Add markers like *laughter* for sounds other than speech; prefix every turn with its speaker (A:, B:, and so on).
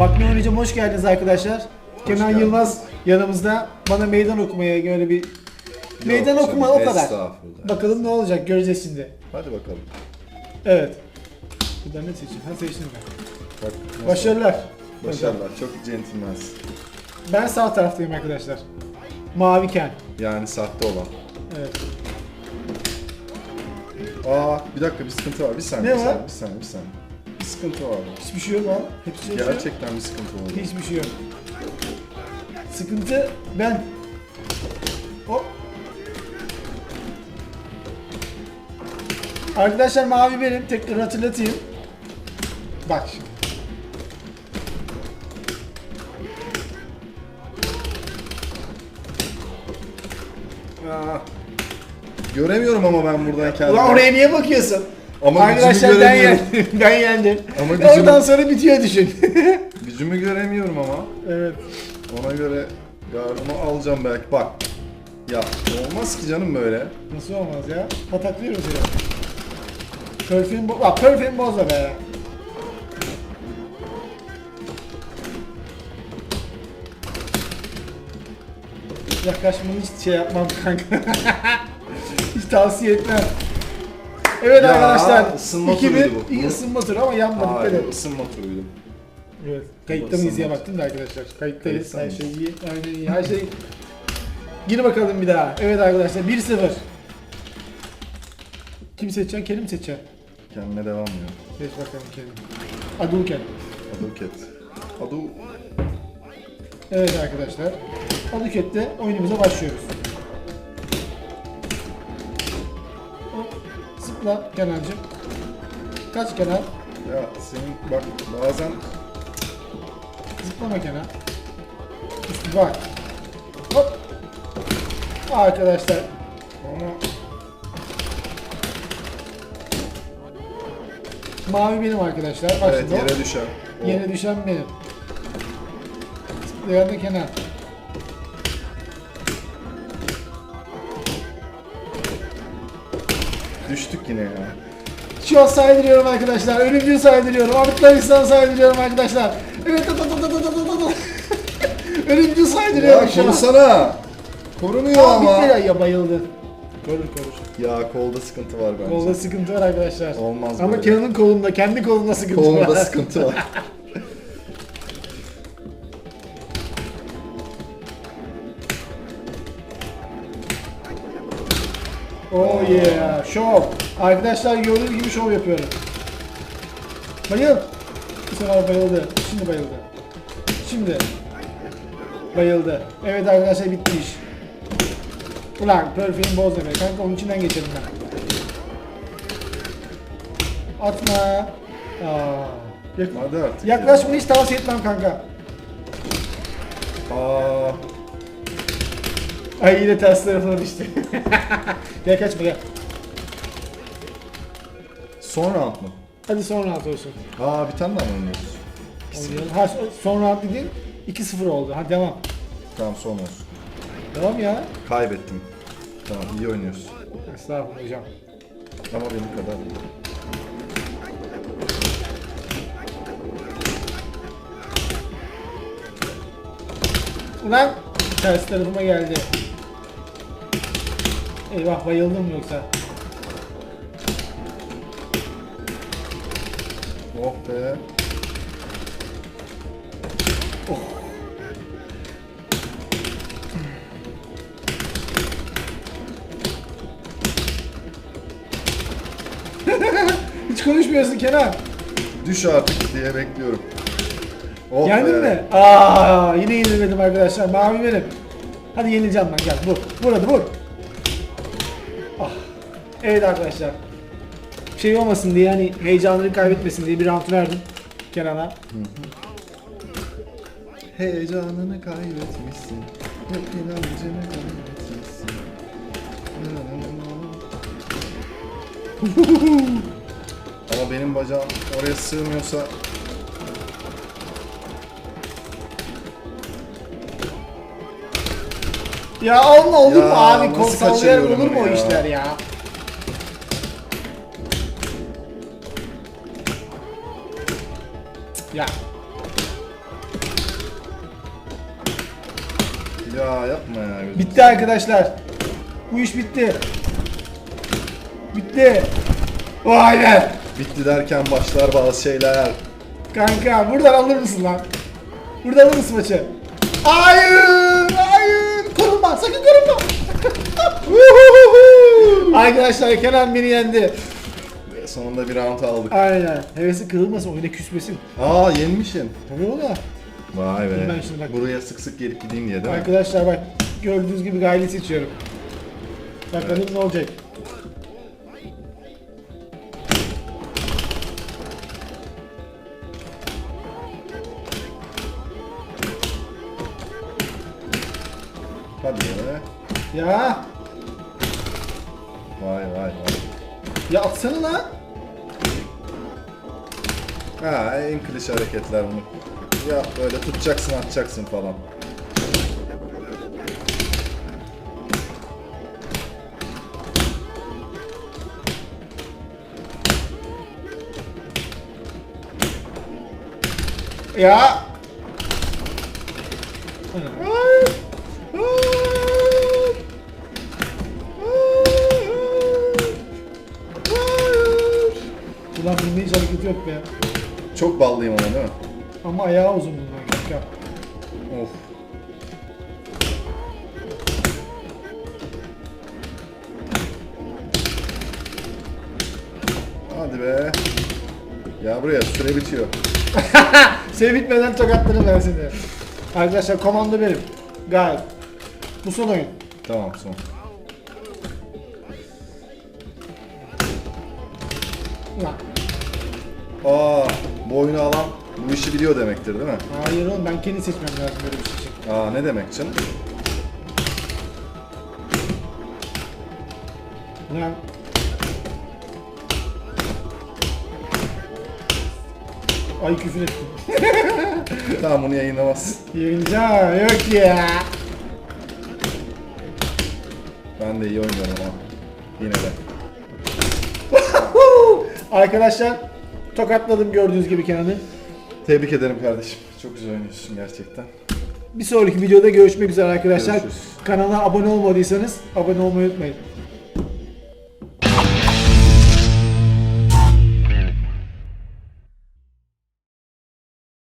A: Bakma oynayacağım hoş geldiniz arkadaşlar. Kenan
B: geldin.
A: Yılmaz yanımızda bana meydan okumaya böyle bir meydan
B: Yok
A: okuma
B: canım,
A: o kadar.
B: estağfurullah.
A: Bakalım ne olacak göreceğiz şimdi.
B: Hadi bakalım.
A: Evet. Buradan ne seçeyim? Ha seçtim ben.
B: Bak, nasıl-
A: Başarılar.
B: Başarılar. Çok centilmens.
A: Ben sağ taraftayım arkadaşlar. Mavi Ken.
B: Yani sahte olan.
A: Evet.
B: Aa bir dakika bir sıkıntı var. Bir saniye.
A: Ne
B: bir
A: var?
B: Saniye, bir saniye. Bir saniye. Sıkıntı var.
A: Hiçbir şey yok ha. Hepsi çalışıyor.
B: Gerçekten bir sıkıntı oldu.
A: Hiçbir şey yok. Sıkıntı ben. Hop. Arkadaşlar mavi benim. Tekrar hatırlatayım. Bak şimdi.
B: Aa, göremiyorum ama ben buradan kendimi.
A: Ulan oraya niye bakıyorsun?
B: Ama
A: Arkadaşlar
B: gücümü
A: ben
B: göremiyorum.
A: yendim. ben yendim.
B: Ama gücümü-
A: Oradan sonra bitiyor düşün. *laughs*
B: Gücümü göremiyorum ama.
A: evet.
B: Ona göre yardımı alacağım belki. Bak. Ya olmaz ki canım böyle.
A: Nasıl olmaz ya? Pataklıyorum seni. Perfüm bo... Bak perfüm bozma be. Yaklaşmanı hiç şey yapmam kanka. *laughs* hiç tavsiye etmem. Evet
B: Ya,
A: arkadaşlar.
B: ısınma
A: 2000
B: turuydu bu.
A: iyi ısınma turu ama yanmadık
B: Hayır,
A: evet.
B: ısınma turuydu.
A: Evet. Kayıtta mıyız diye baktım da arkadaşlar. Kayıttayız.
B: Kayıtta
A: Her şey iyi. Aynen iyi. Her şey Yine bakalım bir daha. Evet arkadaşlar 1-0. Kim seçeceksin? Kerim seçeceksin.
B: Kendine devam ya.
A: Geç bakalım Kerim. Adul Kerim.
B: Aduket. Adu.
A: Evet arkadaşlar. Aduket'te oyunumuza başlıyoruz. Zıpla Kenancığım. Kaç Kenan?
B: Ya senin bak bazen
A: Zıplama Kenan. Üstü bak. Hop. Arkadaşlar.
B: ama
A: Mavi benim arkadaşlar. Bak
B: evet
A: şimdi
B: yere düşer. O.
A: Yere düşen benim. Zıplayan da Kenan.
B: Düştük yine ya.
A: Şu an saydırıyorum arkadaşlar. Ölümcül saydırıyorum. Afganistan saydırıyorum arkadaşlar. Evet. tut, tut, tut, tut, tut, tut, tut. *laughs* Ölümcül saydırıyorum
B: Ya
A: şu an.
B: korusana. Korunuyor
A: Aa,
B: ama.
A: bitti ya, ya bayıldı. Korur korur.
B: Ya kolda sıkıntı var bence.
A: Kolda sıkıntı var arkadaşlar.
B: Olmaz
A: Ama
B: böyle.
A: Kenan'ın kolunda, kendi kolunda sıkıntı
B: Kolumda
A: var.
B: sıkıntı var. *laughs*
A: Oh yeah, şov. Arkadaşlar gördüğünüz gibi şov yapıyorum. Bayıl. Bu sefer bayıldı. Şimdi bayıldı. Şimdi. Bayıldı. Evet arkadaşlar bitti iş. Ulan perfüm boz be. Kanka onun içinden geçelim ben. Atma. Aa. Yak-
B: Hadi artık.
A: Yaklaşmanı hiç tavsiye etmem kanka.
B: Aa.
A: Ay yine ters tarafına düştü. *laughs* gel kaçma gel.
B: Son round mu?
A: Hadi son round olsun.
B: Aa bir tane daha mı oynuyoruz?
A: Oynayalım. Ha, son round dedin 2-0 oldu. Hadi devam.
B: Tamam son olsun.
A: Devam ya.
B: Kaybettim. Tamam iyi oynuyoruz.
A: Estağfurullah hocam.
B: Ama benim kadar değil.
A: Ulan ters tarafıma geldi. Eyvah bayıldım yoksa?
B: Oh be. *laughs*
A: Hiç konuşmuyorsun Kenan.
B: Düş artık diye bekliyorum. Oh
A: Yendin mi? Aa, yine yenilmedim arkadaşlar. Mavi benim. Hadi yenileceğim ben. Gel vur. Vur hadi vur. Evet arkadaşlar. Şey olmasın diye hani heyecanını kaybetmesin diye bir round verdim Kenan'a.
B: Heyecanını kaybetmişsin. Hep inancını kaybetmişsin. *laughs* Ama benim bacağım oraya sığmıyorsa
A: Ya Allah olur
B: Ya,
A: mu abi?
B: nasıl
A: Kol sallayarak
B: kaçırıyorum
A: olur mu o
B: ya?
A: işler ya? Ya.
B: Ya yapma ya. gözünü
A: Bitti arkadaşlar. Bu iş bitti. Bitti. Vay be.
B: Bitti derken başlar bazı şeyler.
A: Kanka buradan alır mısın lan? Buradan alır mısın maçı? Hayır! Hayır! Korunma! Sakın korunma! *laughs* Arkadaşlar Kenan beni yendi.
B: Sonunda bir round aldık.
A: Aynen. Hevesi kırılmasın, oyuna küsmesin.
B: Aa yenmişim.
A: Tabii o da.
B: Vay be.
A: Ben şimdi bak-
B: Buraya sık sık gelip gideyim diye değil mi?
A: Arkadaşlar bak gördüğünüz gibi gayri seçiyorum. Bakalım ne olacak.
B: Hadi ya.
A: Ya!
B: Vay vay vay.
A: Ya atsana lan!
B: Ha en klişe hareketler bunu. Ya böyle tutacaksın atacaksın falan.
A: Ya! Ulan bunda hiç hareket yok be.
B: Çok ballıyım ama değil mi?
A: Ama ayağı uzun bunlar kanka.
B: Of. Hadi be. Ya buraya süre bitiyor. *laughs*
A: Seni bitmeden tokatlarım ben seni. Arkadaşlar komando benim. Gayet. Bu son oyun.
B: Tamam son.
A: Ulan.
B: Aa, bu oyunu alan bu işi biliyor demektir değil mi?
A: Hayır oğlum ben kendi seçmem lazım böyle bir şey için.
B: Aa ne demek canım?
A: Lan. Ay küfür ettim. *laughs*
B: tamam bunu yayınlamaz.
A: Yayınca yok ya.
B: Ben de iyi oynuyorum ama. Yine de.
A: Arkadaşlar tokatladım gördüğünüz gibi Kenan'ı.
B: Tebrik ederim kardeşim. Çok güzel oynuyorsun gerçekten.
A: Bir sonraki videoda görüşmek üzere arkadaşlar.
B: Görüşürüz.
A: Kanala abone olmadıysanız abone olmayı unutmayın.